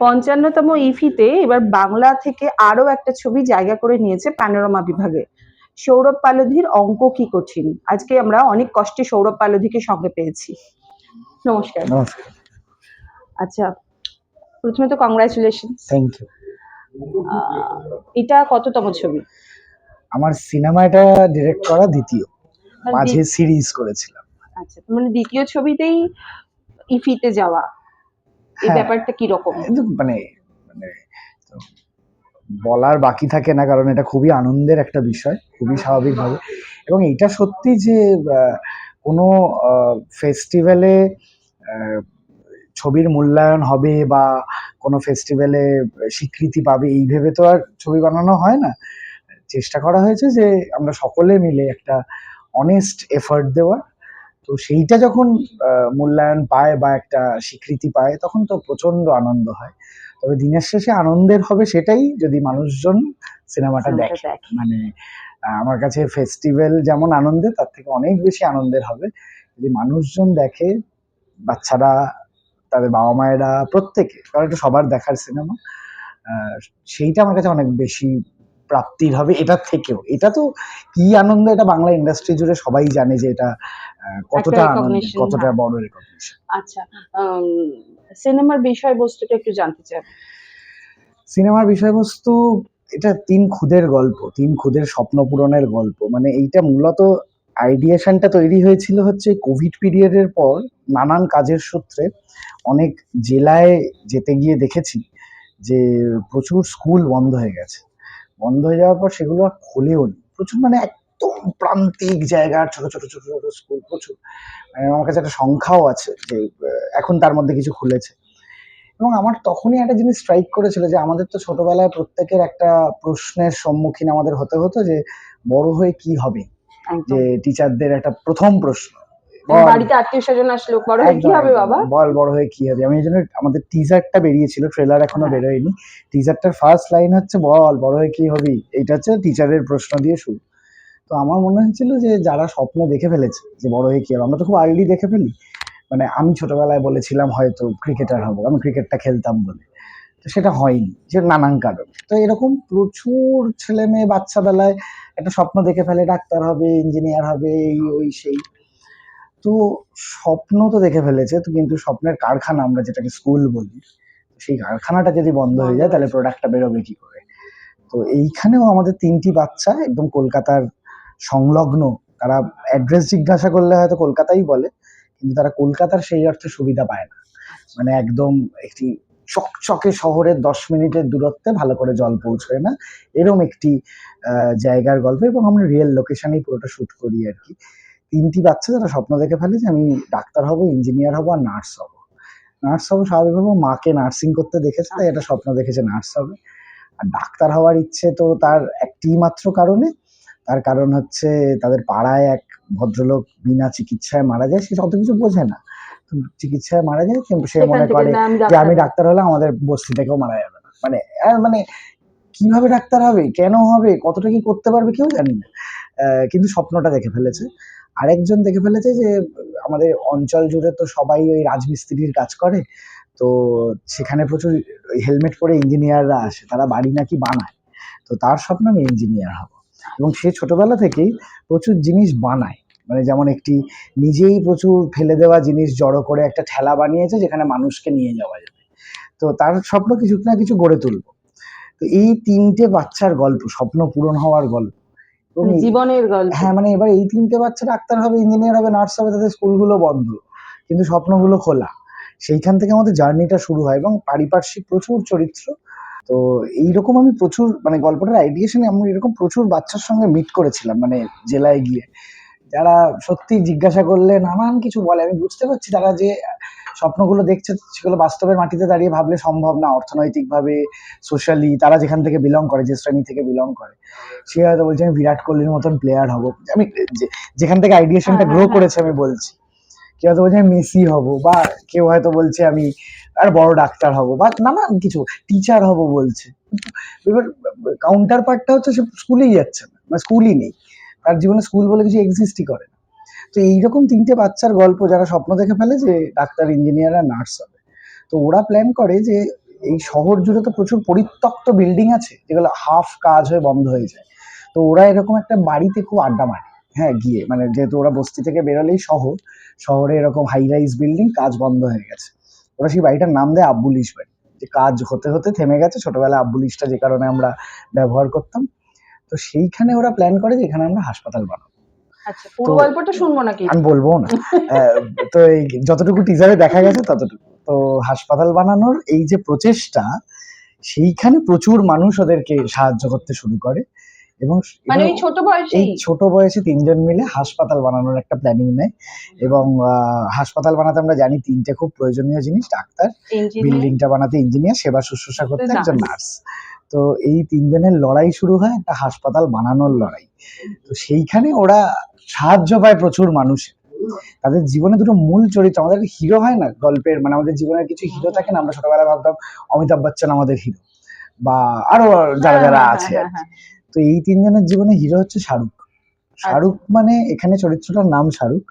পঞ্চান্নতম ইফিতে এবার বাংলা থেকে আরও একটা ছবি জায়গা করে নিয়েছে প্যানোরামা বিভাগে। সৌরভ পালধির অঙ্ক কি কঠিন? আজকে আমরা অনেক কষ্টে সৌরভ পালোধিকে সঙ্গে পেয়েছি। নমস্কার। নমস্কার। আচ্ছা প্রথমে তো কংগ্রাচুলেশন থ্যাংক ইউ এটা কততম ছবি? আমার সিনেমা এটা ডিরেক্ট করা দ্বিতীয়। মাঝে সিরিজ করেছিলাম। আচ্ছা মানে দ্বিতীয় ছবিতেই ইফিতে যাওয়া। এই হ্যাঁ। ব্যাপারটা কি রকম মানে মানে বলার বাকি থাকে না কারণ এটা খুবই আনন্দের একটা বিষয় খুবই স্বাভাবিকভাবে। এবং এটা সত্যি যে কোনো ফেস্টিভ্যালে ছবির মূল্যায়ন হবে বা কোনো ফেস্টিভ্যালে স্বীকৃতি পাবে এই ভেবে তো আর ছবি বানানো হয় না। চেষ্টা করা হয়েছে যে আমরা সকলে মিলে একটা অনেস্ট এফার্ট দেওয়ার তো সেইটা যখন মূল্যায়ন পায় বা একটা স্বীকৃতি পায় তখন তো প্রচণ্ড আনন্দ হয়। তবে দিনের শেষে আনন্দের হবে সেটাই যদি মানুষজন সিনেমাটা দেখে। মানে আমার কাছে ফেস্টিভ্যাল যেমন আনন্দের তার থেকে অনেক বেশি আনন্দের হবে। যদি মানুষজন দেখে বাচ্চারা তাদের বাবা মায়েরা প্রত্যেকে কারণ এটা সবার দেখার সিনেমা সেইটা আমার কাছে অনেক বেশি প্রাপ্তির হবে এটার থেকেও। এটা তো কি আনন্দ এটা বাংলা ইন্ডাস্ট্রি জুড়ে সবাই জানে যে এটা কতটা আনন্দ কতটা হ্যাঁ। বড় রেকগনিশন আচ্ছা সিনেমার বিষয়বস্তুটা একটু জানতে চাই। সিনেমার বিষয়বস্তু এটা তিন খুদের গল্প তিন খুদের স্বপ্ন পূরণের গল্প। মানে এইটা মূলত আইডিয়েশনটা তৈরি হয়েছিল হচ্ছে কোভিড পিরিয়ডের পর নানান কাজের সূত্রে। অনেক জেলায় যেতে গিয়ে দেখেছি যে প্রচুর স্কুল বন্ধ হয়ে গেছে। বন্ধ হয়ে যাওয়ার পর সেগুলো আর খোলেও নি। প্রচুর মানে একদম প্রান্তিক জায়গার ছোট ছোট ছোট ছোট স্কুল প্রচুর। মানে আমার কাছে একটা সংখ্যাও আছে যে এখন তার মধ্যে কিছু খুলেছে। এবং আমার তখনই একটা জিনিস স্ট্রাইক করেছিল যে আমাদের তো ছোটবেলায় প্রত্যেকের একটা প্রশ্নের সম্মুখীন আমাদের হতে হতো যে বড় হয়ে কি হবে? যে টিচারদের একটা প্রথম প্রশ্ন। বাড়িতে আত্মীয় স্বজন আসলো বড় হয়ে কি হবে বাবা? বল বড় হয়ে কি হবে? আমি এই জন্য আমাদের টিজারটা বেরিয়েছিল ট্রেলার এখনও। বেরোয়নি। টিজারটার ফার্স্ট লাইন হচ্ছে বল বড় হয়ে কি হবি? এইটা হচ্ছে টিচারের প্রশ্ন দিয়ে শুরু। তো আমার মনে হয়েছিল যে যারা স্বপ্ন দেখে ফেলেছে যে বড় হয়ে কি হবে আমরা তো খুব আর্লি দেখে ফেলি। মানে আমি ছোটবেলায় বলেছিলাম হয়তো ক্রিকেটার হব আমি ক্রিকেটটা খেলতাম বলে। তো সেটা হয়নি যে নানান কারণ। তো এরকম প্রচুর ছেলে মেয়ে বাচ্চা বেলায় একটা স্বপ্ন দেখে ফেলে ডাক্তার হবে ইঞ্জিনিয়ার হবে এই ওই সেই। তো স্বপ্ন তো দেখে ফেলেছে, তো কিন্তু স্বপ্নের কারখানা আমরা যেটাকে স্কুল বলি সেই কারখানাটা যদি বন্ধ হয়ে যায়, তাহলে প্রোডাক্টটা বেরোবে কি করে? তো এইখানেও আমাদের তিনটি বাচ্চা, একদম কলকাতার সংলগ্ন, তারা অ্যাড্রেস জিজ্ঞাসা করলে হয়তো কলকাতাই বলে, কিন্তু তারা কলকাতার সেই অর্থে সুবিধা পায় না। মানে একদম একটি চকচকে শহরের দশ মিনিটের দূরত্বে ভালো করে জল পৌঁছয় না, এরম একটি জায়গার গল্প, এবং আমরা রিয়েল লোকেশনেই পুরোটা শুট করি আর কি। তিনটি বাচ্চা যারা স্বপ্ন দেখে ফেলে যে আমি ডাক্তার হব ইঞ্জিনিয়ার হব আর নার্স হব। নার্স হব স্বাভাবিকভাবে মাকে নার্সিং করতে দেখেছে তাই এটা স্বপ্ন দেখেছে নার্স হবে। আর ডাক্তার হওয়ার ইচ্ছে তো তার একটি মাত্র কারণে। তার কারণ হচ্ছে তাদের পাড়ায় এক ভদ্রলোক বিনা চিকিৎসায় মারা যায় সে অত কিছু বোঝে না। চিকিৎসায় মারা যায় কিন্তু সে মনে করে আমি যে আমি ডাক্তার হলে আমাদের বস্তি থেকেও মারা যাবে না। মানে মানে কীভাবে ডাক্তার হবে কেন হবে কতটা কি করতে পারবে কেউ জানি না। কিন্তু স্বপ্নটা দেখে ফেলেছে। আরেকজন দেখে ফেলেছে যে, আমাদের অঞ্চল জুড়ে তো সবাই ওই রাজমিস্ত্রির কাজ করে। তো সেখানে প্রচুর হেলমেট পরে ইঞ্জিনিয়াররা আসে, তারা বাড়ি নাকি বানায়। তো তার স্বপ্ন আমি ইঞ্জিনিয়ার হব। এবং সে ছোটবেলা থেকেই প্রচুর জিনিস বানায়। মানে যেমন একটি নিজেই প্রচুর ফেলে দেওয়া জিনিস জড়ো করে একটা ঠেলা বানিয়েছে, যেখানে মানুষকে নিয়ে যাওয়া যাবে। তো তার স্বপ্ন কিছু না কিছু গড়ে তুলবো। তো এই তিনটে বাচ্চার গল্প, স্বপ্ন পূরণ হওয়ার গল্প। জীবনের গল্প। হ্যাঁ মানে এবার এই তিনটে বাচ্চা ডাক্তার হবে ইঞ্জিনিয়ার হবে নার্স হবে তাদের স্কুলগুলো বন্ধ। কিন্তু স্বপ্নগুলো খোলা। সেইখান থেকে আমাদের জার্নিটা শুরু হয় এবং পারিপার্শ্বিক প্রচুর চরিত্র। তো এইরকম আমি প্রচুর মানে গল্পটার আইডিয়েশনে আমি এরকম প্রচুর বাচ্চার সঙ্গে মিট করেছিলাম মানে জেলায় গিয়ে। যারা সত্যি জিজ্ঞাসা করলে নানান কিছু বলে আমি বুঝতে পারছি তারা যে স্বপ্নগুলো দেখছে সেগুলো বাস্তবের মাটিতে দাঁড়িয়ে ভাবলে সম্ভব না অর্থনৈতিকভাবে সোশ্যালি তারা যেখান থেকে বিলং করে যে শ্রেণি থেকে বিলং করে। সে হয়তো বলছে আমি বিরাট কোহলির মতন প্লেয়ার হব। আমি যেখান থেকে আইডিয়েশনটা হ্যাঁ, গ্রো হ্যাঁ, করেছে আমি বলছি। কেউ হয়তো বলছে আমি মেসি হব। বা কেউ হয়তো বলছে আমি আর বড় ডাক্তার হব। বা নানান কিছু টিচার হব বলছে। এবার কাউন্টার পার্টটা হচ্ছে সে স্কুলেই যাচ্ছে না মানে স্কুলই নেই। তার জীবনে স্কুল বলে কিছু এক্সিস্টই করে না। তো এইরকম তিনটে বাচ্চার গল্প যারা স্বপ্ন দেখে ফেলে যে ডাক্তার ইঞ্জিনিয়ার আর নার্স হবে। তো ওরা প্ল্যান করে যে এই শহর জুড়ে তো প্রচুর পরিত্যক্ত বিল্ডিং আছে, যেগুলো হাফ কাজ হয়ে বন্ধ হয়ে যায়। তো ওরা এরকম একটা বাড়িতে খুব আড্ডা মারে হ্যাঁ গিয়ে। মানে যেহেতু ওরা বস্তি থেকে বেরোলেই শহর, শহরে এরকম হাই রাইজ বিল্ডিং কাজ বন্ধ হয়ে গেছে। ওরা সেই বাড়িটার নাম দেয় আব্বুলিশ বাড়ি যে কাজ হতে হতে থেমে গেছে, ছোটবেলায় আব্বুলিশটা যে কারণে আমরা ব্যবহার করতাম। তো সেইখানে ওরা প্ল্যান করে যে এখানে আমরা হাসপাতাল বানাবো। আচ্ছা পুরো গল্পটা শুনব নাকি? আমি বলব না। তো এই যতটুকু টিজারে দেখা গেছে ততটুকু। তো হাসপাতাল বানানোর এই যে প্রচেষ্টা সেইখানে প্রচুর মানুষ ওদেরকে সাহায্য করতে শুরু করে এবং মানে ওই ছোট এই ছোট বয়সে তিনজন মিলে হাসপাতাল বানানোর একটা প্ল্যানিং নেয় এবং হাসপাতাল বানাতে আমরা জানি তিনটে খুব প্রয়োজনীয় জিনিস ডাক্তার বিল্ডিংটা বানাতে ইঞ্জিনিয়ার সেবা শুশ্রূষা করতে. একজন নার্স তো এই তিনজনের লড়াই শুরু হয় একটা হাসপাতাল বানানোর লড়াই। তো সেইখানে ওরা সাহায্য পায় প্রচুর মানুষ। তাদের জীবনে দুটো মূল চরিত্র আমাদের হিরো হয় না গল্পের মানে আমাদের জীবনের কিছু হিরো থাকে না আমরা ছোটবেলায় ভাবতাম অমিতাভ বচ্চন আমাদের হিরো বা আরও যারা হ্যাঁ, যারা হ্যাঁ, আছে হ্যাঁ, তো এই তিনজনের জীবনে হিরো হচ্ছে শাহরুখ। শাহরুখ মানে এখানে চরিত্রটার নাম শাহরুখ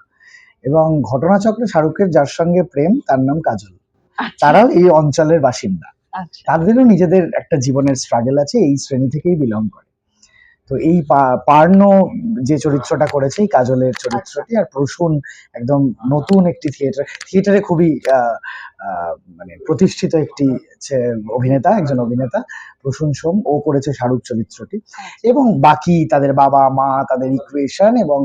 এবং ঘটনাচক্রে শাহরুখের যার সঙ্গে প্রেম তার নাম কাজল। আচ্ছা, তারাও এই অঞ্চলের বাসিন্দা। আচ্ছা। তাদেরও নিজেদের একটা জীবনের স্ট্রাগল আছে এই শ্রেণি থেকেই বিলং করে। তো এই পার্নো যে চরিত্রটা করেছে এই কাজলের চরিত্রটি আর প্রসূন একদম নতুন একটি থিয়েটার থিয়েটারে খুবই মানে প্রতিষ্ঠিত একটি অভিনেতা একজন অভিনেতা প্রসূন সোম। ও করেছে শাহরুখ চরিত্রটি। এবং বাকি তাদের বাবা মা তাদের ইকুয়েশন এবং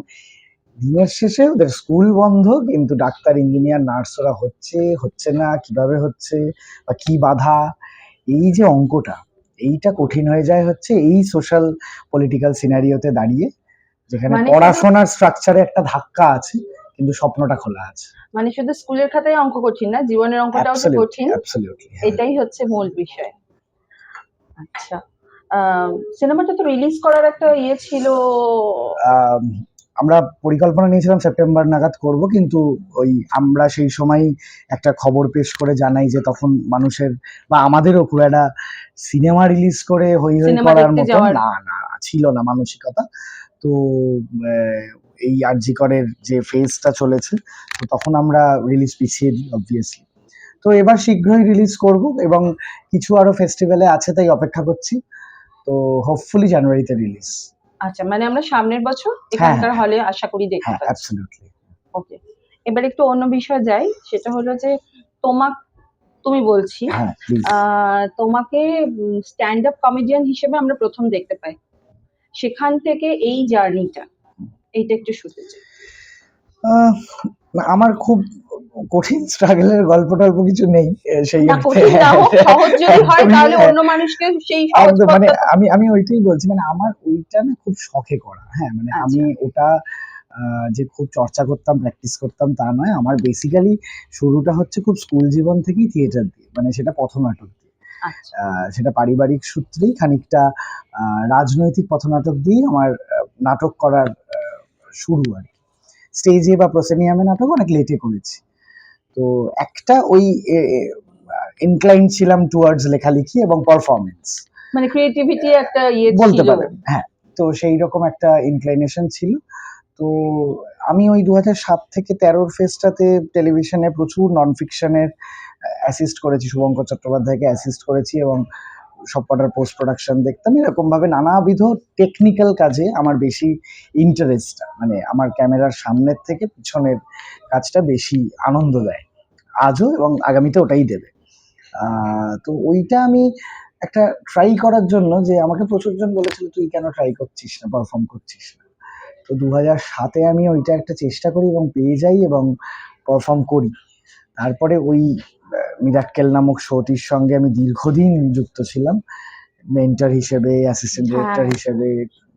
দিনের শেষে ওদের স্কুল বন্ধ কিন্তু ডাক্তার ইঞ্জিনিয়ার নার্সরা হচ্ছে হচ্ছে না কীভাবে হচ্ছে বা কি বাধা? এই যে অঙ্কটা এইটা কঠিন হয়ে যায় হচ্ছে এই সোশ্যাল পলিটিক্যাল সিনারিওতে দাঁড়িয়ে যেখানে মানে পড়াশোনার স্ট্রাকচারে একটা ধাক্কা আছে কিন্তু স্বপ্নটা খোলা আছে। মানে শুধু স্কুলের খাতায় অঙ্ক কঠিন না জীবনের অঙ্কটাও তো কঠিন। অ্যাবসলিউটলি এটাই হচ্ছে মূল বিষয়। আচ্ছা সিনেমাটা তো রিলিজ করার একটা ইয়ে ছিল আমরা পরিকল্পনা নিয়েছিলাম সেপ্টেম্বর নাগাদ করব কিন্তু ওই আমরা সেই সময় একটা খবর পেশ করে জানাই যে তখন মানুষের বা আমাদেরও খুব একটা সিনেমা রিলিজ করে হই হই করার মতো না না ছিল না মানসিকতা। তো এই আরজিকরের যে ফেজটা চলেছে তো তখন আমরা রিলিজ পিছিয়ে দিই অবভিয়াসলি তো এবার শীঘ্রই রিলিজ করব এবং কিছু আরও ফেস্টিভ্যালে আছে তাই অপেক্ষা করছি। তো হোপফুলি জানুয়ারিতে রিলিজ আচ্ছা মানে আমরা সামনের বছর এখানকার হলে আশা করি দেখতে হ্যাঁ পাচ্ছি। অ্যাবসলিউটলি ওকে এবার একটু অন্য বিষয় যাই সেটা হলো যে তোমাক তুমি বলছি হ্যাঁ আহ, তোমাকে স্ট্যান্ড আপ কমেডিয়ান হিসেবে আমরা প্রথম দেখতে পাই। সেখান থেকে এই জার্নিটা এইটা একটু শুনতে চাই। না, আমার খুব কঠিন স্ট্রাগলের গল্প টল্প কিছু নেই সেই মানে আমি আমি ওইটাই বলছি মানে আমার ওইটা না খুব শখে করা হ্যাঁ মানে আচ্ছা। আমি ওটা যে খুব চর্চা করতাম প্র্যাকটিস করতাম তা নয় আমার বেসিক্যালি শুরুটা হচ্ছে খুব স্কুল জীবন থেকেই থিয়েটার দিয়ে মানে সেটা পথনাটক দিয়ে। আচ্ছা। সেটা পারিবারিক সূত্রেই খানিকটা রাজনৈতিক পথনাটক দিয়েই আমার নাটক করার শুরু আর কি। স্টেজে বা প্রসেনিয়ামে নাটক অনেক লেটে করেছি। তো একটা ওই ইনক্লাইন ছিলাম টুয়ার্ডস লেখালেখি এবং পারফরমেন্স মানে ক্রিয়েটিভিটি একটা ইয়ে বলতে পারেন হ্যাঁ। তো সেই রকম একটা ইনক্লাইনেশন ছিল। তো আমি ওই দু সাত থেকে তেরোর ফেস্টাতে টেলিভিশনে প্রচুর নন ফিকশনের অ্যাসিস্ট করেছি। শুভঙ্কর চট্টোপাধ্যায়কে অ্যাসিস্ট করেছি এবং সবকটার পোস্ট প্রোডাকশন দেখতাম। এরকম ভাবে নানাবিধ টেকনিক্যাল কাজে আমার বেশি ইন্টারেস্ট মানে আমার ক্যামেরার সামনের থেকে পিছনের কাজটা বেশি আনন্দ দেয়। আজও এবং আগামীতে ওটাই দেবে। তো ওইটা আমি একটা ট্রাই করার জন্য যে আমাকে প্রচুরজন বলেছিল, তুই কেন ট্রাই করছিস না পারফর্ম করছিস না? তো দু হাজার সাতে আমি ওইটা একটা চেষ্টা করি এবং পেয়ে যাই এবং পারফর্ম করি। তারপরে ওই মিরাক্কেল নামক শোটির সঙ্গে আমি দীর্ঘদিন যুক্ত ছিলাম। মেন্টার হিসেবে অ্যাসিস্ট্যান্ট ডিরেক্টর। হিসেবে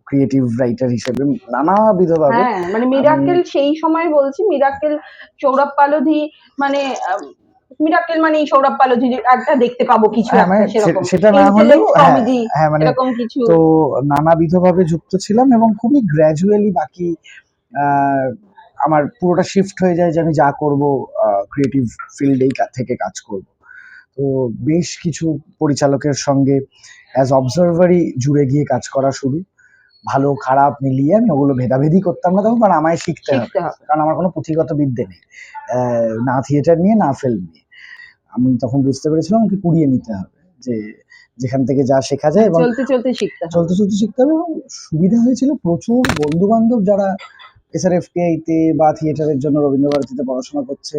ক্রিয়েটিভ রাইটার হিসেবে নানাবিধভাবে হ্যাঁ মানে মিরাক্কেল সেই সময় বলছি মিরাক্কেল সৌরভ পালোধি মানে মিরাক্কেল মানে সৌরভ পালোধি একটা দেখতে পাবো কিছু হ্যাঁ, মানে সেটা না হলেও হ্যাঁ, হ্যাঁ মানে তো নানাবিধভাবে যুক্ত ছিলাম এবং খুবই গ্র্যাজুয়ালি বাকি আমার পুরোটা শিফট হয়ে যায় যে আমি যা করব ক্রিয়েটিভ ফিল্ডেই থেকে কাজ করব। তো বেশ কিছু পরিচালকের সঙ্গে অ্যাজ অবজারভারই জুড়ে গিয়ে কাজ করা শুরু। ভালো খারাপ মিলিয়ে আমি ওগুলো ভেদাভেদি করতাম না তখন কারণ আমায় শিখতে হবে। কারণ আমার কোনো পুঁথিগত বিদ্যে নেই। না থিয়েটার নিয়ে না ফিল্ম নিয়ে। আমি তখন বুঝতে পেরেছিলাম আমাকে কুড়িয়ে নিতে হবে যে যেখান থেকে যা শেখা যায় এবং চলতে চলতে শিখতে চলতে চলতে শিখতে হবে এবং সুবিধা হয়েছিল প্রচুর বন্ধু বান্ধব যারা এসআরএফটিআই তে বা থিয়েটারের জন্য রবীন্দ্রভারতীতে পড়াশোনা করছে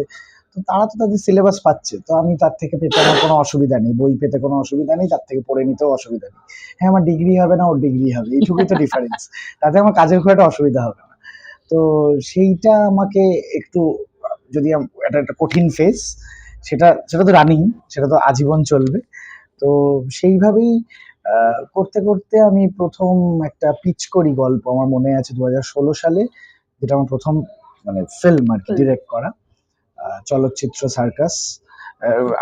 তো তারা তো তাদের সিলেবাস পাচ্ছে তো আমি তার থেকে পেতে আমার কোনো অসুবিধা নেই বই পেতে কোনো অসুবিধা নেই তার থেকে পড়ে নিতেও অসুবিধা নেই। হ্যাঁ আমার ডিগ্রি হবে না ওর ডিগ্রি হবে এইটুকুই তো ডিফারেন্স তাতে আমার কাজের খুব একটা অসুবিধা হবে না। তো সেইটা আমাকে একটু যদি একটা একটা কঠিন ফেস সেটা সেটা তো রানিং সেটা তো আজীবন চলবে। তো সেইভাবেই করতে করতে আমি প্রথম একটা পিচ করি গল্প আমার মনে আছে দু ষোলো সালে যেটা আমার প্রথম মানে ফিল্ম আর কি ডিরেক্ট করা। চলচ্চিত্র সার্কাস।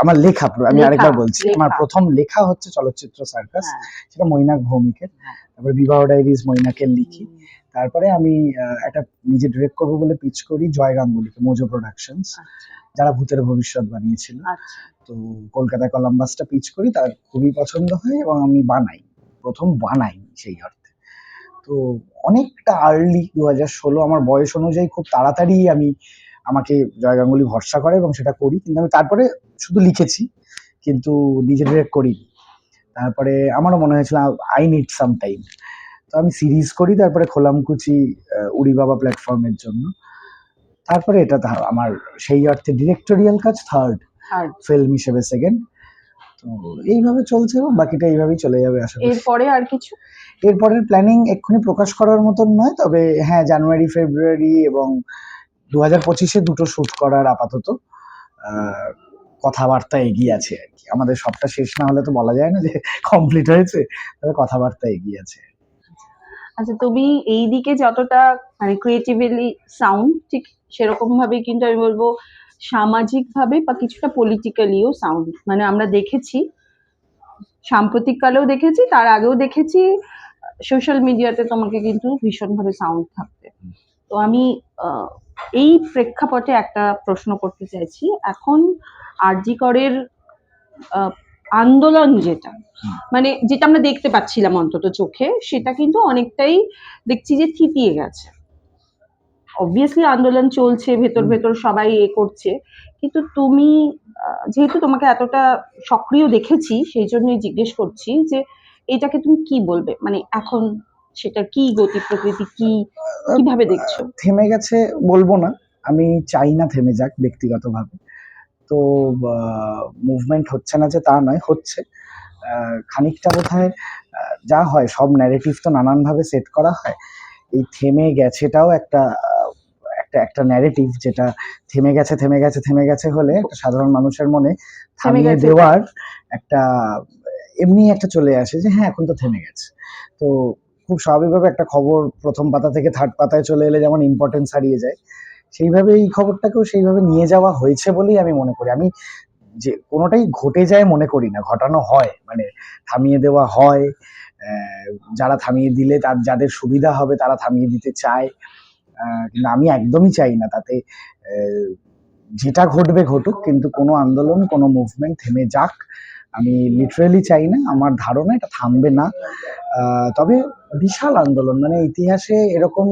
আমার লেখা আমি আরেকবার বলছি আমার প্রথম লেখা হচ্ছে চলচ্চিত্র সার্কাস হ্যাঁ। সেটা মৈনাক ভৌমিকের। তারপরে বিবাহ ডায়েরিজ মৈনাকের লিখি। তারপরে আমি একটা নিজে ডিরেক্ট করব বলে পিচ করি জয় গাঙ্গুলিকে মোজো প্রোডাকশনস আচ্ছা। যারা ভূতের ভবিষ্যৎ বানিয়েছিল। আচ্ছা। তো কলকাতা কলাম্বাসটা পিচ করি তার খুবই পছন্দ হয় এবং আমি বানাই প্রথম বানাই সেই অর্থে। তো অনেকটা আর্লি দু হাজার ষোলো আমার বয়স অনুযায়ী খুব তাড়াতাড়ি আমি আমাকে জয় গাঙ্গুলি ভরসা করে এবং সেটা করি। কিন্তু আমি তারপরে শুধু লিখেছি কিন্তু নিজে ডিরেক্ট করিনি। তারপরে আমারও মনে হয়েছিল আই নিড সাম টাইম তো আমি সিরিজ করি তারপরে খোলামকুচি উড়ি বাবা প্ল্যাটফর্মের জন্য। তারপরে এটা আমার সেই অর্থে ডিরেক্টোরিয়াল কাজ থার্ড ফিল্ম হিসেবে সেকেন্ড তো এইভাবে চলছে এবং বাকিটা এইভাবেই চলে যাবে আশা করি। এরপরে আর কিছু? এরপরের প্ল্যানিং এক্ষুনি প্রকাশ করার মতন নয় তবে হ্যাঁ জানুয়ারি ফেব্রুয়ারি এবং দু হাজার পঁচিশে দুটো শ্যুট করার আপাতত কথাবার্তা এগিয়ে আছে আর কি। আমাদের সবটা শেষ না হলে তো বলা যায় না যে কমপ্লিট হয়েছে, তবে কথাবার্তা এগিয়ে আছে। আচ্ছা তুমি এই দিকে যতটা মানে ক্রিয়েটিভলি সাউন্ড ঠিক সেরকম ভাবে কিন্তু আমি বলব সামাজিক ভাবে বা কিছুটা পলিটিক্যালিও সাউন্ড মানে আমরা দেখেছি, সাম্প্রতিক কালেও দেখেছি, তার আগেও দেখেছি সোশ্যাল মিডিয়াতে তোমাকে কিন্তু ভীষণভাবে সাউন্ড থাকতে তো আমি এই প্রেক্ষাপটে একটা প্রশ্ন করতে চাইছি। এখন আরজি করের আন্দোলন যেটা মানে যেটা আমরা দেখতে পাচ্ছিলাম অন্তত চোখে সেটা কিন্তু অনেকটাই দেখছি যে থিতিয়ে গেছে। অবভিয়াসলি আন্দোলন চলছে ভেতর ভেতর সবাই এ করছে। কিন্তু তুমি যেহেতু তোমাকে এতটা সক্রিয় দেখেছি সেই জন্যই জিজ্ঞেস করছি যে এটাকে তুমি কি বলবে? মানে এখন সেটা কি গতি প্রকৃতি কি কীভাবে দেখছ? থেমে গেছে বলব না আমি চাই না থেমে যাক ব্যক্তিগতভাবে। তো মুভমেন্ট হচ্ছে না যে তা নয় হচ্ছে। খানিকটা বোধহয় যা হয় সব ন্যারেটিভ তো নানানভাবে সেট করা হয়। এই থেমে গেছেটাও একটা একটা একটা ন্যারেটিভ যেটা থেমে গেছে থেমে গেছে থেমে গেছে হলে একটা সাধারণ মানুষের মনে থামিয়ে দেওয়ার একটা এমনি একটা চলে আসে যে হ্যাঁ এখন তো থেমে গেছে। তো খুব স্বাভাবিকভাবে একটা খবর প্রথম পাতা থেকে থার্ড পাতায় চলে এলে যেমন ইম্পর্টেন্স হারিয়ে যায়। সেইভাবে এই খবরটাকেও সেইভাবে নিয়ে যাওয়া হয়েছে বলেই আমি মনে করি। আমি যে কোনোটাই ঘটে যায় মনে করি না, ঘটানো হয় মানে থামিয়ে দেওয়া হয় যারা থামিয়ে দিলে তার যাদের সুবিধা হবে তারা থামিয়ে দিতে চায় কিন্তু আমি একদমই চাই না তাতে যেটা ঘটবে ঘটুক, কিন্তু কোনো আন্দোলন, কোনো মুভমেন্ট থেমে যাক। আমি লিটারেলি চাই না, আমার ধারণা এটা থামবে না। তবে বিশাল আন্দোলন মানে ইতিহাসে এরকম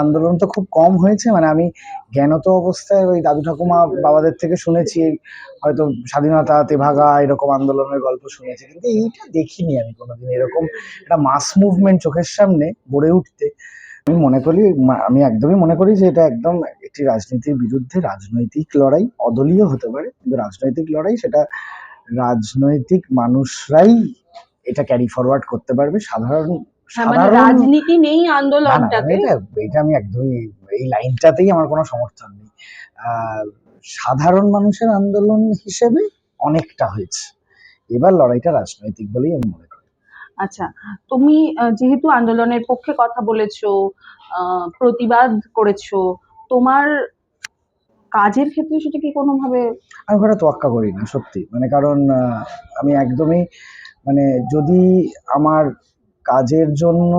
আন্দোলন তো খুব কম হয়েছে মানে আমি জ্ঞানত অবস্থায় ওই দাদু ঠাকুমা বাবাদের থেকে শুনেছি, হয়তো স্বাধীনতা, তেভাগা এরকম আন্দোলনের গল্প শুনেছি, কিন্তু এইটা দেখিনি আমি কোনোদিন। এরকম একটা মাস মুভমেন্ট চোখের সামনে গড়ে উঠতে, আমি মনে করি আমি একদমই মনে করি যে এটা একদম একটি রাজনীতির বিরুদ্ধে রাজনৈতিক লড়াই, অদলীয় হতে পারে, কিন্তু রাজনৈতিক লড়াই সেটা রাজনৈতিক মানুষরাই এটা ক্যারি ফরওয়ার্ড করতে পারবে। সাধারণ হ্যাঁ, মানে সাধারণ রাজনীতি নেই আন্দোলনটাতে। এটা আমি একদমই এই লাইনটাতেই আমার কোনো সমর্থন নেই। সাধারণ মানুষের আন্দোলন হিসেবে অনেকটা হয়েছে। এবার লড়াইটা রাজনৈতিক বলেই আমি মনে করি। আচ্ছা তুমি যেহেতু আন্দোলনের পক্ষে কথা বলেছ প্রতিবাদ করেছ তোমার কাজের ক্ষেত্রে সেটা কি কোনোভাবে আমি ওটা তোয়াক্কা করি না, সত্যি। মানে কারণ আমি একদমই মানে যদি আমার কাজের জন্য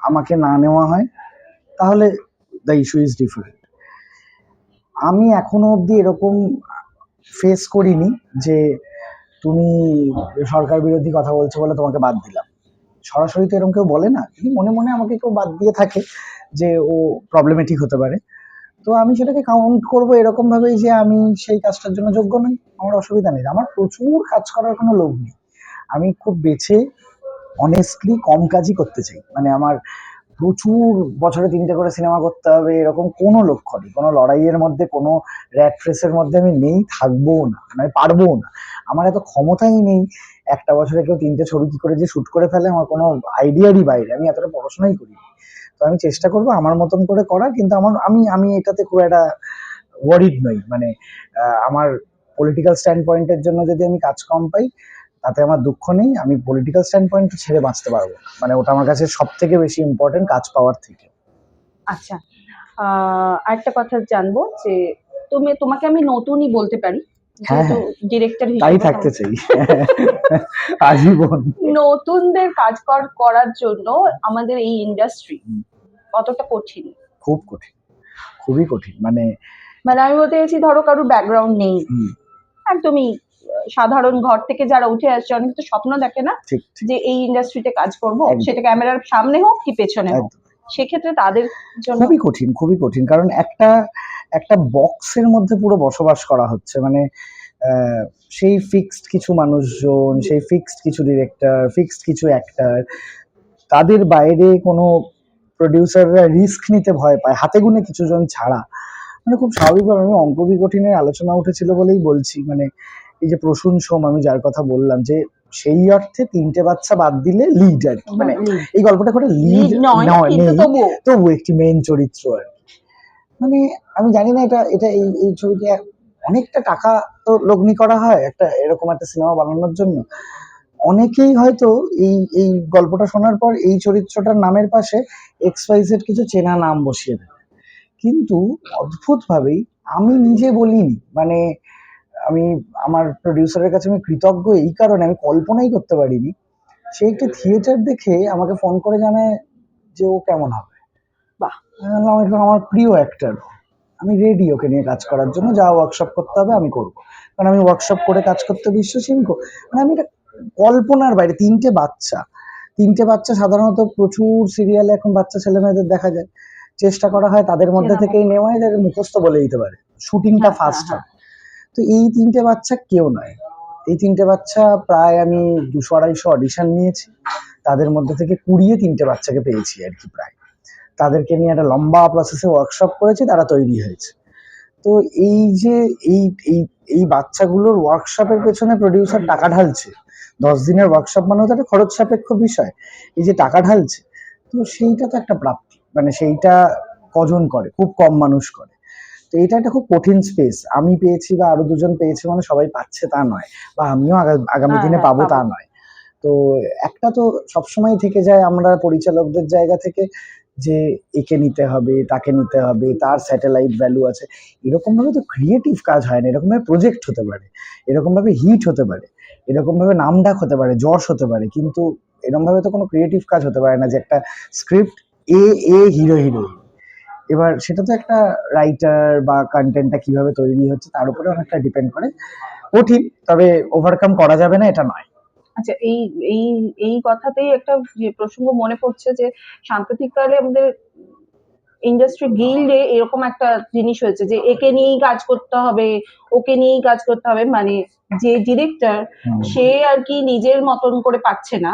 আমাকে না নেওয়া হয়, তাহলে দ্য ইস্যু ইজ ডিফারেন্ট আমি এখনও অবধি এরকম ফেস করিনি যে তুমি সরকার বিরোধী কথা বলছো বলে তোমাকে বাদ দিলাম। সরাসরি তো এরকম কেউ বলে না। কিন্তু মনে মনে আমাকে কেউ বাদ দিয়ে থাকে যে ও প্রবলেমেটিক হতে পারে। তো আমি সেটাকে কাউন্ট করব এরকম ভাবেই যে আমি সেই কাজটার জন্য যোগ্য নই। আমার অসুবিধা নেই। আমার প্রচুর কাজ করার কোনো লোভ নেই। আমি খুব বেছে অনেস্টলি কম কাজই করতে চাই। মানে আমার প্রচুর বছরে তিনটে করে সিনেমা করতে হবে, এরকম কোনো লক্ষ্য নেই। কোনো লড়াইয়ের মধ্যে, কোনো র্যাট রেসের মধ্যে আমি নেই, থাকবোও না। মানে পারব না। আমার এত ক্ষমতাই নেই একটা বছরে কেউ তিনটে ছবি কি করে যে শুট করে ফেলে আমার কোনো আইডিয়ারই বাইরে, আমি এতটা পড়াশোনাই করি তো আমি চেষ্টা করব আমার মতন করে করার, কিন্তু আমার, আমি আমি এটাতে খুব একটা ওয়ারিড নই। মানে আমার পলিটিক্যাল স্ট্যান্ড পয়েন্টের জন্য যদি আমি কাজ কম পাই, তাতে আমার দুঃখ নেই। আমি পলিটিক্যাল স্ট্যান্ড পয়েন্ট ছেড়ে বাঁচতে পারব। মানে ওটা আমার কাছে সব থেকে বেশি ইম্পর্টেন্ট কাজ পাওয়ার থেকে। আচ্ছা আরেকটা কথা জানব যে, তুমি, তোমাকে আমি নতুনই বলতে পারি। ডিরেক্টর তাই থাকতে চাই। আজীবন। নতুনদের কাজ করার জন্য আমাদের এই ইন্ডাস্ট্রি কতটা কঠিন? খুব কঠিন। খুবই কঠিন। মানে মানে আমি বলতে চাইছি ধরো কারোর ব্যাকগ্রাউন্ড নেই। একদমই সাধারণ ঘর থেকে যারা উঠে আসছে অনেক তো স্বপ্ন দেখে না যে এই ইন্ডাস্ট্রিতে কাজ করব। সেটা ক্যামেরার সামনে হোক কি পেছনে হোক। সেক্ষেত্রে তাদের জন্য খুবই কঠিন খুবই কঠিন। কারণ একটা একটা বক্সের মধ্যে পুরো বসবাস করা হচ্ছে। মানে সেই ফিক্সড কিছু মানুষজন সেই ফিক্সড কিছু ডিরেক্টর ফিক্সড কিছু অ্যাক্টার তাদের বাইরে কোনো প্রডিউসাররা রিস্ক নিতে ভয় পায়। হাতে গুনে কিছু জন ছাড়া। মানে খুব স্বাভাবিকভাবে আমি অঙ্ক বিকঠিনের আলোচনা উঠেছিল বলেই বলছি। মানে এই যে প্রসূন সোম আমি যার কথা বললাম যে সেই অর্থে তিনটে বাচ্চা বাদ দিলে লিড আর কি। মানে এই গল্পটা করে লিড নয় তবু একটি মেন চরিত্র আর কি। মানে আমি জানি না এটা এটা এই এই ছবিতে অনেকটা টাকা তো লগ্নি করা হয় একটা এরকম একটা সিনেমা বানানোর জন্য। অনেকেই হয়তো এই এই গল্পটা শোনার পর এই চরিত্রটার নামের পাশে এক্স কিছু চেনা নাম বসিয়ে দেবে কিন্তু অদ্ভুতভাবেই আমি নিজে বলিনি মানে আমি, আমার প্রডিউসারের কাছে আমি কৃতজ্ঞ এই কারণে আমি কল্পনাই করতে পারিনি। সে একটি থিয়েটার দেখে আমাকে ফোন করে জানায় যে ও কেমন হবে। বাহ। আমি বললাম, "একদম আমার প্রিয় অ্যাক্টর আমি রেডি ওকে নিয়ে কাজ করার জন্য যা ওয়ার্কশপ করতে হবে আমি করব। কারণ আমি ওয়ার্কশপ করে কাজ করতে বিশ্বাসী আমি মানে আমি এটা কল্পনার বাইরে তিনটে বাচ্চা। তিনটে বাচ্চা সাধারণত প্রচুর সিরিয়ালে এখন বাচ্চা ছেলে মেয়েদের দেখা যায়। চেষ্টা করা হয় তাদের মধ্যে থেকেই নেওয়া হয় মুখস্থ বলে দিতে পারে। শুটিংটা ফাস্ট হ্যাঁ, হয়। তো এই তিনটে বাচ্চা কেউ নয়। এই তিনটে বাচ্চা প্রায় আমি দুশো আড়াইশো অডিশন নিয়েছি। তাদের মধ্যে থেকে কুড়িয়ে তিনটে বাচ্চাকে পেয়েছি আর কি প্রায়। তাদেরকে নিয়ে একটা লম্বা প্রসেসে ওয়ার্কশপ করেছি তারা তৈরি হয়েছে। তো এই যে এই এই এই বাচ্চাগুলোর ওয়ার্কশপের পেছনে প্রডিউসার টাকা ঢালছে। দশ দিনের ওয়ার্কশপ মানে তো একটা খরচ সাপেক্ষ বিষয়। এই যে টাকা ঢালছে তো সেইটা তো একটা প্রাপ্তি। মানে সেইটা কজন করে? খুব কম মানুষ করে। তো এটা একটা খুব কঠিন স্পেস আমি পেয়েছি বা আরও দুজন পেয়েছে মানে সবাই পাচ্ছে তা নয়। বা আমিও আগা- আগামী হ্যাঁ, দিনে হ্যাঁ, পাবো তা নয়। তো একটা তো সবসময় থেকে যায় আমরা পরিচালকদের জায়গা থেকে। যে একে নিতে হবে, তাকে নিতে হবে, তার স্যাটেলাইট ভ্যালু আছে। এরকম ভাবে তো ক্রিয়েটিভ কাজ হয় না এরকম ভাবে প্রজেক্ট হতে পারে এরকম ভাবে হিট হতে পারে এরকম ভাবে নামডাক হতে পারে, যশ হতে পারে, কিন্তু এরকম ভাবে তো কোনো ক্রিয়েটিভ কাজ হতে পারে না যে একটা স্ক্রিপ্ট এ এ হিরো হিরোইন এবার সেটা তো একটা রাইটার বা কন্টেন্টটা কীভাবে তৈরি হচ্ছে তার উপরে অনেকটা ডিপেন্ড করে। কঠিন, তবে ওভারকাম করা যাবে না, এটা নয়। আচ্ছা এই এই এই কথাতেই একটা প্রসঙ্গ মনে পড়ছে যে সাম্প্রতিককালে আমাদের ইন্ডাস্ট্রি গিল্ডে এরকম একটা জিনিস হয়েছে যে একে নিয়েই কাজ করতে হবে ওকে নিয়েই কাজ করতে হবে মানে যে ডিরেক্টর সে আর কি নিজের মতন করে পাচ্ছে না।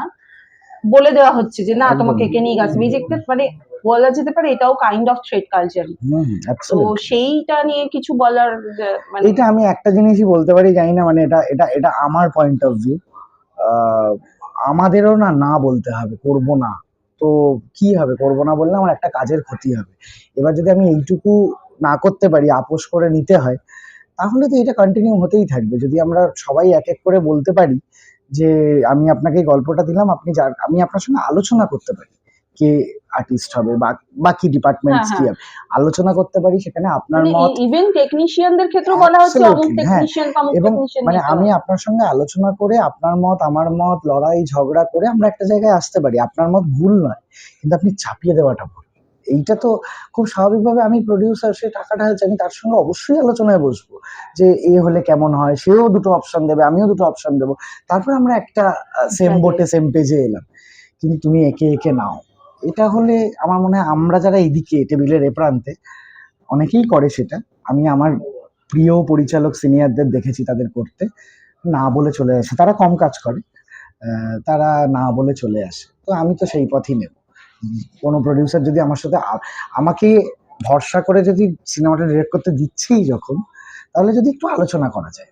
বলে দেওয়া হচ্ছে যে না তোমাকে একে নিয়ে কাজ রিজেক্টেড মানে বলা যেতে পারে এটাও কাইন্ড অফ থ্রেড কালচার তো সেইটা নিয়ে কিছু বলার মানে এটা আমি একটা জিনিসই বলতে পারি জানি না মানে এটা এটা এটা আমার পয়েন্ট অফ ভিউ আমাদেরও না না বলতে হবে, করব না। তো কি হবে? করব না বললে আমার একটা কাজের ক্ষতি হবে। এবার যদি আমি এইটুকু না করতে পারি, আপোষ করে নিতে হয়, তাহলে তো এটা কন্টিনিউ হতেই থাকবে। যদি আমরা সবাই এক এক করে বলতে পারি যে, আমি আপনাকে গল্পটা দিলাম, আপনি যার, আমি আপনার সঙ্গে আলোচনা করতে পারি, কে আর্টিস্ট হবে বা বাকি ডিপার্টমেন্টস হ্যাঁ, কি হবে? আলোচনা করতে পারি সেখানে আপনার মানে মত ইভেন টেকনিশিয়ানদের ক্ষেত্রেও বলা হচ্ছে অমুক হ্যাঁ। টেকনিশিয়ান অমুক এবং টেকনিশিয়ান মানে আমি আপনার সঙ্গে আলোচনা করে আপনার মত আমার মত লড়াই ঝগড়া করে আমরা একটা জায়গায় আসতে পারি। আপনার মত ভুল নয় কিন্তু আপনি চাপিয়ে দেওয়াটা ভুল। এইটা তো খুব স্বাভাবিকভাবে আমি প্রডিউসার সে টাকাটা আমি তার সঙ্গে অবশ্যই আলোচনায় বসবো যে এ হলে কেমন হয় সেও দুটো অপশন দেবে আমিও দুটো অপশন দেবো। তারপর আমরা একটা সেম. বোটে সেম পেজে এলাম। কিন্তু তুমি একে একে নাও। এটা হলে আমার মনে হয় আমরা যারা এইদিকে টেবিলের এ প্রান্তে, অনেকেই করে সেটা। আমি আমার প্রিয় পরিচালক সিনিয়রদের দেখেছি তাদের করতে। না বলে চলে আসে। তারা কম কাজ করে। তারা না বলে চলে আসে। তো আমি তো সেই পথই নেব। কোনো প্রডিউসার যদি আমার সাথে আমাকে ভরসা করে যদি সিনেমাটা ডিরেক্ট করতে দিচ্ছেই যখন, তাহলে যদি একটু আলোচনা করা যায়।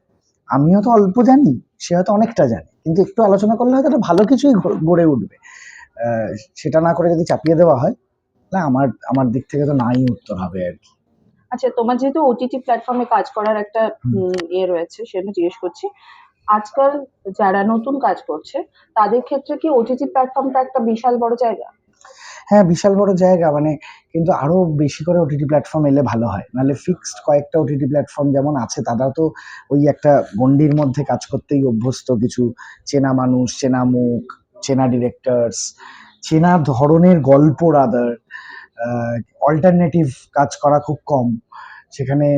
আমিও তো অল্প জানি, সে হয়তো অনেকটা জানে। কিন্তু একটু আলোচনা করলে হয়তো একটা ভালো কিছুই গড়ে উঠবে। সেটা না করে যদি চাপিয়ে দেওয়া হয় তাহলে আমার আমার দিক থেকে তো নাই উত্তর হবে আর কি। আচ্ছা তোমার যেহেতু ওটিটি প্ল্যাটফর্মে কাজ করার একটা ইয়ে রয়েছে সেটা জিজ্ঞেস করছি আজকাল যারা নতুন কাজ করছে তাদের ক্ষেত্রে কি ওটিটি প্ল্যাটফর্মটা একটা বিশাল বড় জায়গা? হ্যাঁ বিশাল বড় জায়গা মানে কিন্তু আরও বেশি করে ওটিটি প্ল্যাটফর্ম এলে ভালো হয়। নাহলে ফিক্সড কয়েকটা ওটিটি প্ল্যাটফর্ম যেমন আছে তারা তো ওই একটা গণ্ডির মধ্যে কাজ করতেই অভ্যস্ত কিছু চেনা মানুষ চেনা মুখ চেনা ডিরেক্টরস চেনা ধরনের গল্প রাদার অল্টারনেটিভ কাজ করা খুব কম। সেখানে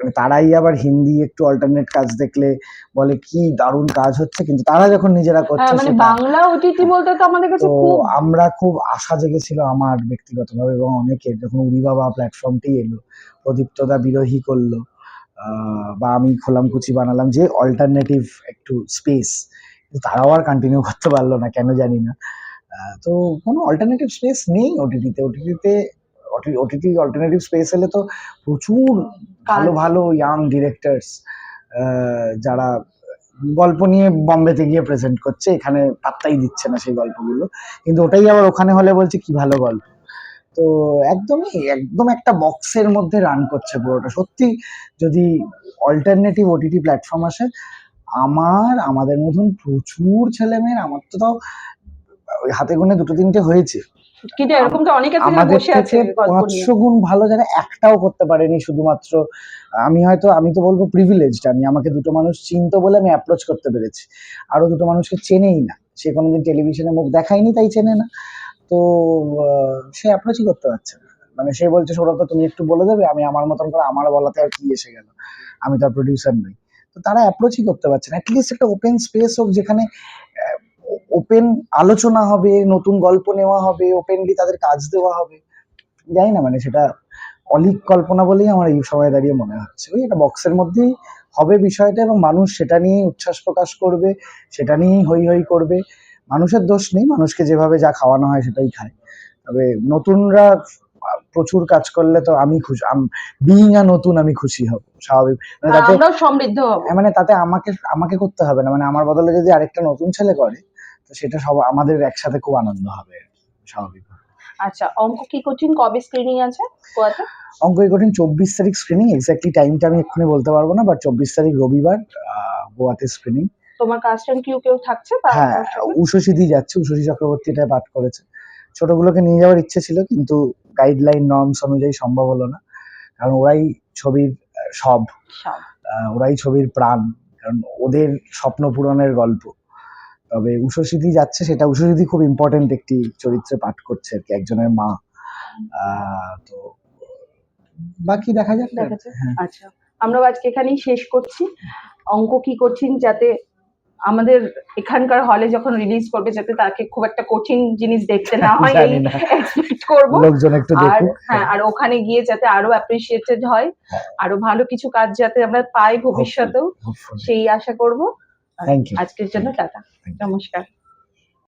মানে তারাই আবার হিন্দি একটু অল্টারনেট কাজ দেখলে বলে কি দারুণ কাজ হচ্ছে। কিন্তু তারা যখন নিজেরা করছে হ্যাঁ, মানে বাংলা ওটিটি বলতে তো আমাদের কাছে খুব আমরা খুব আশা জেগেছিল আমার ব্যক্তিগতভাবে এবং অনেকের যখন উড়ি বাবা প্ল্যাটফর্মটি এলো প্রদীপ্তদা বিরোহী করল আহ, বা আমি খোলামকুচি বানালাম যে অল্টারনেটিভ একটু স্পেস তারাও আর কন্টিনিউ করতে পারল না কেন জানি না। তো কোনো অল্টারনেটিভ স্পেস নেই ওটিটিতে ওটিটিতে ওটিটি অল্টারনেটিভ স্পেস এলে তো প্রচুর ভালো ভালো ইয়াং ডিরেক্টরস যারা গল্প নিয়ে বম্বেতে গিয়ে প্রেজেন্ট করছে এখানে পাত্তাই দিচ্ছে না সেই গল্পগুলো। কিন্তু ওটাই আবার ওখানে হলে বলছে কি ভালো গল্প। তো একদমই একদম একটা বক্সের মধ্যে রান করছে পুরোটা। সত্যি যদি অল্টারনেটিভ ওটিটি প্ল্যাটফর্ম আসে আমার আমাদের মতন প্রচুর ছেলে ছেলেমেয়ের আমার তো তাও হাতে গুনে দুটো তিনটে হয়েছে। কিন্তু এরকম তো অনেকে আমাদের থেকে পাঁচশো গুণ ভালো যারা একটাও করতে পারেনি শুধুমাত্র। আমি হয়তো আমি তো বলব প্রিভিলেজড আমি আমাকে দুটো মানুষ চিনতো বলে আমি অ্যাপ্রোচ করতে পেরেছি। আরও দুটো মানুষকে চেনেই না। সে কোনোদিন টেলিভিশনে মুখ দেখায়নি তাই চেনে না। তো সে অ্যাপ্রোচই করতে পারছে না। মানে সে বলছে সৌরভ তুমি একটু বলে দেবে? আমি আমার মতন করে আমার বলাতে আর কি এসে গেল? আমি তো আর প্রডিউসার নই। তো তারা অ্যাপ্রোচই করতে পারছে না। অ্যাটলিস্ট একটা ওপেন স্পেস হোক যেখানে ওপেন আলোচনা হবে, নতুন গল্প নেওয়া হবে ওপেনলি তাদের কাজ দেওয়া হবে। জানি না মানে সেটা অলিক কল্পনা বলেই আমার এই সময় দাঁড়িয়ে মনে হচ্ছে। ওই একটা বক্সের মধ্যেই হবে বিষয়টা এবং মানুষ সেটা নিয়েই উচ্ছ্বাস প্রকাশ করবে, সেটা নিয়েই হই হই করবে। মানুষের দোষ নেই, মানুষকে যেভাবে যা খাওয়ানো হয় সেটাই খায়। তবে নতুনরা প্রচুর কাজ করলে তো আমি খুশি বিইং আ নতুন আমি খুশি হব স্বাভাবিক। মানে তাতে সমৃদ্ধ হব। মানে তাতে আমাকে আমাকে করতে হবে না মানে আমার বদলে যদি আরেকটা নতুন ছেলে করে তো সেটা সব আমাদের একসাথে খুব আনন্দ হবে স্বাভাবিক আচ্ছা অঙ্ক কি কোচিং কবে স্ক্রিনিং আছে গোয়াতে? অঙ্ক এই কঠিন চব্বিশ তারিখ স্ক্রিনিং এক্স্যাক্টলি টাইমটা আমি এক্ষুনি বলতে পারব না বাট চব্বিশ তারিখ রবিবার গোয়াতে স্ক্রিনিং তোমার কাস্ট এন্ড কিউ কেউ থাকছে হ্যাঁ? উষসিদি যাচ্ছে উষসী চক্রবর্তী এটা পাঠ করেছে। ছোটগুলোকে নিয়ে যাওয়ার ইচ্ছে ছিল কিন্তু গাইডলাইন নর্মস অনুযায়ী সম্ভব হলো না। কারণ ওরাই ছবির সব। ওরাই ছবির প্রাণ। কারণ ওদের স্বপ্ন পূরণের গল্প। তবে উষসিদি যাচ্ছে সেটা উষসিদি খুব ইম্পর্টেন্ট একটি চরিত্রে পাঠ করছে আর কি একজনের মা। তো বাকি দেখা যাক। হ্যাঁ। আচ্ছা। আমরা আজকে এখানেই শেষ করছি। অঙ্ক কি কঠিন যাতে আমাদের এখানকার হলে যখন রিলিজ করবে যাতে তাকে খুব একটা কঠিন জিনিস দেখতে না হয়। এক্সপেক্ট করব। লোকজন একটু আর দেখুক। হ্যাঁ আর ওখানে গিয়ে যাতে আরও অ্যাপ্রিসিয়েটেড হয় আরও ভালো কিছু কাজ যাতে আমরা পাই ভবিষ্যতেও সেই আশা করব। থ্যাংক ইউ আজকের জন্য টাটা। নমস্কার।